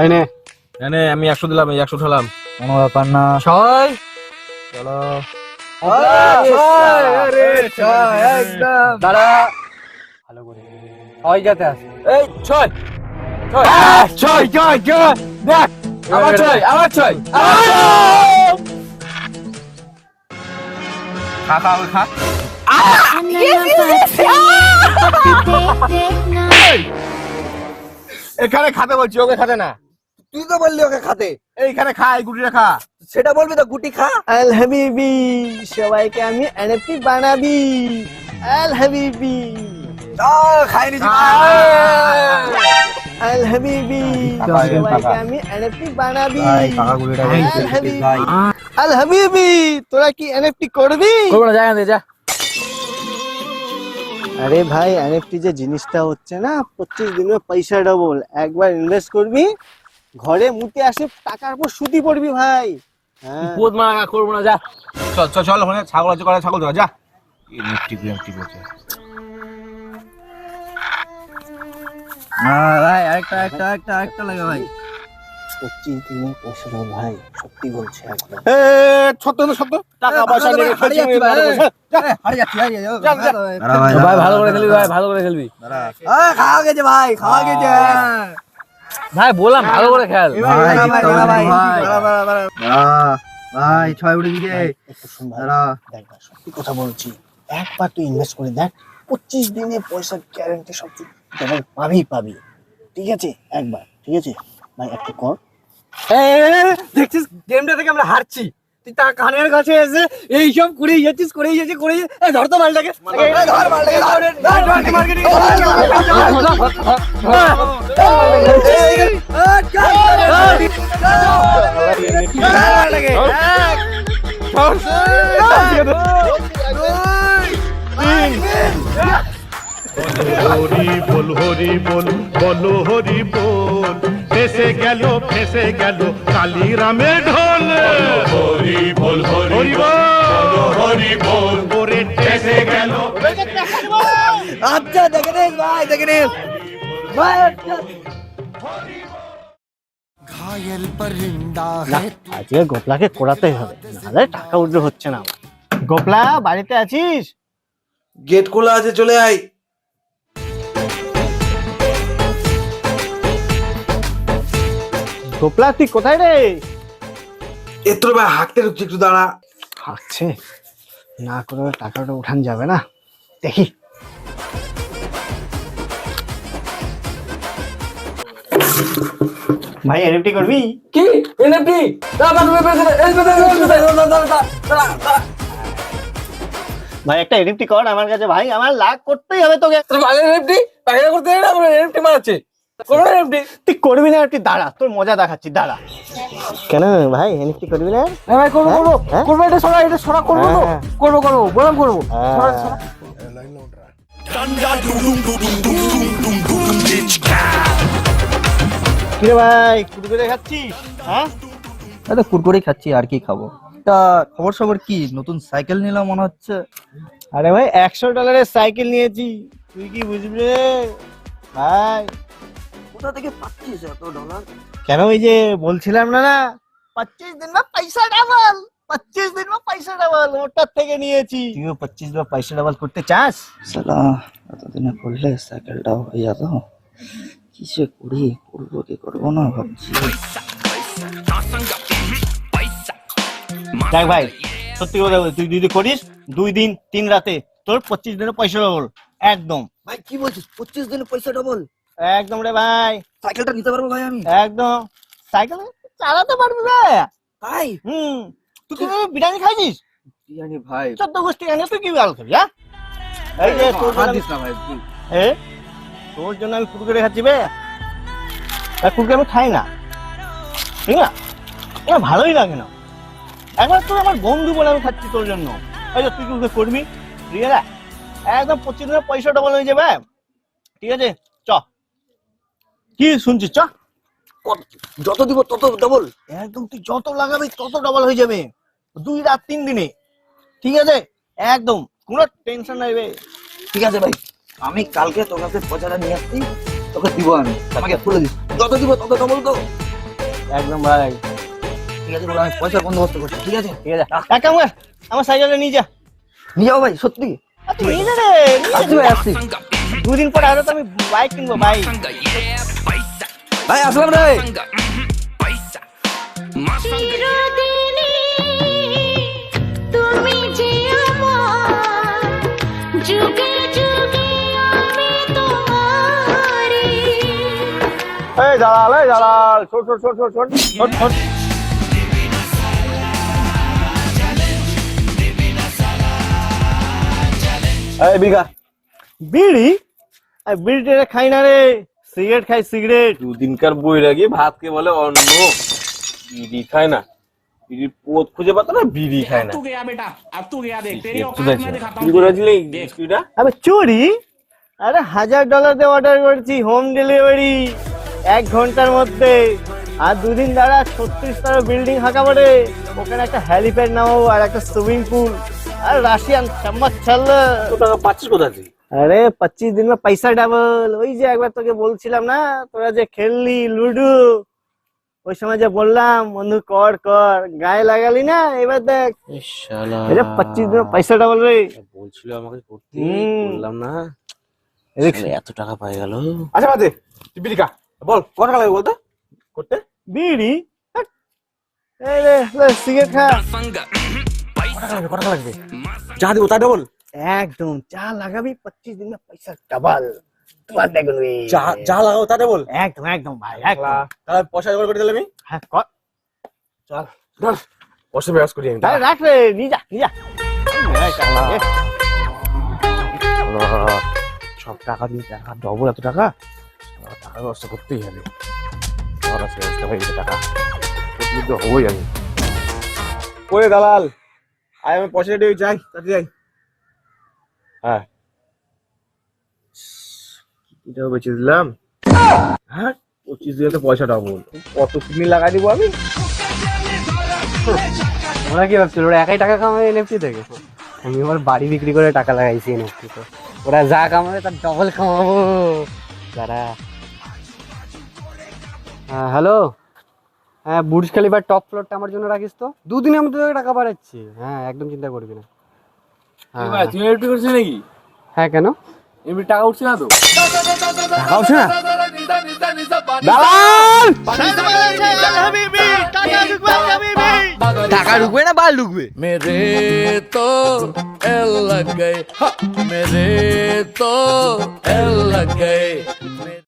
এই নে। এনে আমি একশো দিলাম এই একশো উঠালাম কোনো ব্যাপার না। ছয়। চলো। দাঁড়া। ভালো করে। ছয় যাতে আসে এই ছয়। ছয়। ছয় দেখ আবার ছয় আবার ছয়। খা খা খা। এখানে খাতে বলছি ওকে খাতে না। তুই তো বললি ওকে খাতে। এইখানে খা এই গুটিটা খা। সেটা বলবি তো গুটি খা। আল হাবিবি সবাইকে আমি এনএফটি বানাবি। আল হাবিবি খাই নিছি আল হাবিবি সবাইকে আমি এনএফটি বানাবি। হাবিবি আল হাবিবি তোরা কি এনএফটি করবি? করব না জায়গা দে যা। আরে ভাই এনএফটি যে জিনিসটা হচ্ছে না পঁচিশ দিনের পয়সা ডবল একবার ইনভেস্ট করবি ঘরে মুতে আসে টাকার পর সুতি পড়বি ভাই। হ্যাঁ। পোদ মারা করব না যা। চল চল চল ওখানে ছাগল আছে করে ছাগল ধরা যা। নিফটি নিফটি বলছে। ভাই আরেকটা একটা একটা একটা লাগে ভাই। পঁচিশ দিনের পয়সা ভাই সত্যি বলছে সত্য সত্য টাকা পয়সা নিয়ে ভাই। ভালো করে খেলবি ভাই ভালো করে খেলবি। খাওয়া গেছে ভাই খাওয়া গেছে। ভাই বললাম ভালো করে খেল। ভাই ভাই। ভাই ছয় উঠে দেখ ভাই সত্যি কথা বলছি একবার তুই ইনভেস্ট করে দেখ পঁচিশ দিনে পয়সা গ্যারান্টি সব পাবি পাবি। ঠিক আছে? একবার ঠিক আছে? ভাই একটু কর। দেখছিস? গেমটা থেকে আমরা হারছি। তুই তা কানের কাছে এসে এই সব করে যাচ্ছিস করে যাচ্ছিস। করে ধর তো মালটাকে। হরি বল হরি বল, বলো, হরি বল। ফেসে গেল ফেসে গেল কালী রামের ঢোল। হরি বল হরি বল হরি বল। ওরে ফেসে গেল। আচ্ছা দেখে নিস ভাই দেখে নিস ভাই আচ্ছা। না আজকে গোপলাকে করাতেই হবে নাহলে টাকা উঠলে হচ্ছে না। আমার গোপলা বাড়িতে আছিস? গেট খোলা আছে চলে আয়। গোপলা তুই কোথায় রে এত্র ভাই হাঁকতে ঢুকছে একটু দাঁড়া হাঁকছে না করে টাকাটা উঠান যাবে না দেখি ভাই এনএফটি করবি কি এনএফটি ভাই একটা এনএফটি কর আমার কাছে ভাই আমার লাখ করতেই হবে তোকে এনএফটি টাকা করতে এনএফটি মারাচ্ছে তুই করবি না দাঁড়া তোর মজা দেখাচ্ছি দাঁড়া। কেন ভাই এনএফটি করবি না? হ্যাঁ ভাই করব করব। হ্যাঁ? করব এটা সরা এটা সরা করব তো। করব করব বললাম করব। সরা, সরা। কিরে ভাই কুড়কুড়ে খাচ্ছিস? তো কুরকুরে খাচ্ছি আর কি খাব? তা খবর সবর কি? নতুন সাইকেল নিলাম মনে হচ্ছে। আরে ভাই একশো ডলারের সাইকেল নিয়েছি। তুই কি বুঝবি রে? ভাই কোথা থেকে পাচ্ছিস এত ডলার কেন ওই যে বলছিলাম না না? পঁচিশ দিন বা পয়সা ডাবল পঁচিশ দিন বা পয়সা ডাবল ওটার থেকে নিয়েছি। তুইও পঁচিশ বা পয়সা ডাবল করতে চাস? সালা এতদিনে করলে সাইকেলটাও হয়ে যেত। কিসে করি করব কি করব না ভাবছি। দেখ ভাই সত্যি কথা বলছি, তুই যদি করিস দুই দিন তিন রাতে তোর পঁচিশ দিনের পয়সা ডাবল একদম। ভাই কি বলছিস? পঁচিশ দিনে পয়সা ডবল একদম রে ভাই। সাইকেলটা নিতে পারব ভাই আমি? একদম। সাইকেল চালাতে পারবি ভাই তাই? হুম। তুই কি বিরিয়ানি খাইছিস? জানি ভাই। চোদ্দ গোষ্ঠী আনে তুই কি ভালো খাবি হ্যাঁ? এই যে তোর জন্য দিস না ভাই এ? তোর জন্য আমি কুরকুরে খাচ্ছি বে। কুরকুরে আমি খাই না। ঠিক না? আমার ভালোই লাগে না। একবার তুই আমার বন্ধু বলে আমি খাচ্ছি তোর জন্য। এই যে তুই কুরকুরে করবি ঠিক আছে? একদম পঁচিশ দিনের পয়সা ডবল হয়ে যাবে। ঠিক আছে? কি শুনছিস চ? যত দিব তত ডবল একদম তুই যত লাগাবি তত ডবল হয়ে যাবে। দুই রাত তিন দিনে। ঠিক আছে? একদম কোনো টেনশন নাই বে। ঠিক আছে ভাই আমি কালকে তোর কাছে পয়সাটা নিয়ে আসছি তোকে দিব আমি আমাকে খুলে দিস। যত দিব তত ডবল তো। একদম ভাই। ঠিক আছে আমি পয়সা বন্দোবস্ত করছি ঠিক আছে? ঠিক আছে। এক কাম কর আমার সাইকেলটা নিয়ে যা। নিয়ে যাও ভাই সত্যি। তুই নিয়ে যা রে নিয়ে আসছি ভাই আসছি। দুদিন পর আরও তো আমি বাইক কিনবো বাইক ভাই আসলাম রে। এই দালাল এই দালাল ছোট ছোট ছোট ছোট ছোট ছোট ছোট। এই বিঘা। বিড়ি? আর বিড়িটা খাই না রে। সিগারেট খাই সিগারেট। দুদিনকার বই রাগি ভাতকে বলে অন্ন। বিড়ি খায় না। বিড়ি পোত খুঁজে পাতা না বিড়ি খায় না। আবে চুরি? আরে হাজার ডলার দিয়ে অর্ডার করেছি হোম ডেলিভারি এক ঘণ্টার মধ্যে। আর দুদিন দাঁড়া ছত্রিশ তার বিল্ডিং হাঁকা পড়ে ওখানে একটা হ্যালিপ্যাড নামাবো আর একটা সুইমিং পুল আর রাশিয়ান চাম্মার ছাল টাকা পাচ্ছিস কোথা থেকে? আরে পঁচিশ দিন পয়সা ডাবল ওই যে একবার তোকে বলছিলাম না তোরা যে খেললি লুডু ওই সময় যে বললাম বন্ধু কর কর গায়ে লাগালি না এবার দেখ। আরে পঁচিশ দিন পয়সা ডাবল রে। বলছিল আমাকে করতে বললাম না। এত টাকা পাই গেল। আচ্ছা বাদে তুই বল ক টাকা লাগবে বলতো? করতে? বিড়ি? হ্যাঁ। সিগারেট খা। কটা লাগবে? যা দিব তা ডাবল একদম যা লাগাবি পঁচিশ দিনে পয়সা ডাবল যা যা তাতে বল। একদম একদম ভাই একদম। তাহলে পয়সা জোগাড় করে দিলে আমি? হ্যাঁ কর। চল চল। পয়সা রাখ রে যা সব টাকা দিয়ে টাকা ডবল এত টাকা? টাকা ব্যবস্থা করতেই হবে। টাকা। হবই আমি। দালাল আয় আমি পয়সাটা যাই তাতে যাই। হ্যাঁ। এটাও বেঁচে দিলাম। হ্যাঁ পঁচিশ দিনে তো পয়সা ডবল কত কিডনি লাগাই দিব আমি? ওরা কি ভাবছিল ওরা একাই টাকা কামাবে এনএফটি থেকে? আমি আমার বাড়ি বিক্রি করে টাকা লাগাইছি এনএফটি তো। ওরা যা কামাবে তার ডবল কামাবো। দাঁড়া। হ্যাঁ হ্যালো হ্যাঁ বুর্জ খালিফার টপ ফ্লোরটা আমার জন্য রাখিস তো। দুদিনের মধ্যে তোকে টাকা বাড়াচ্ছি। হ্যাঁ একদম চিন্তা করবি না। তুমি এফডি করছিস নাকি? হ্যাঁ কেন? এমনি টাকা উঠছে না তো? না? দালাল ঢুকবে না বাল ঢুকবে? মেরে তো এল লাগ গয়ে মেরে তো এল লাগ গয়ে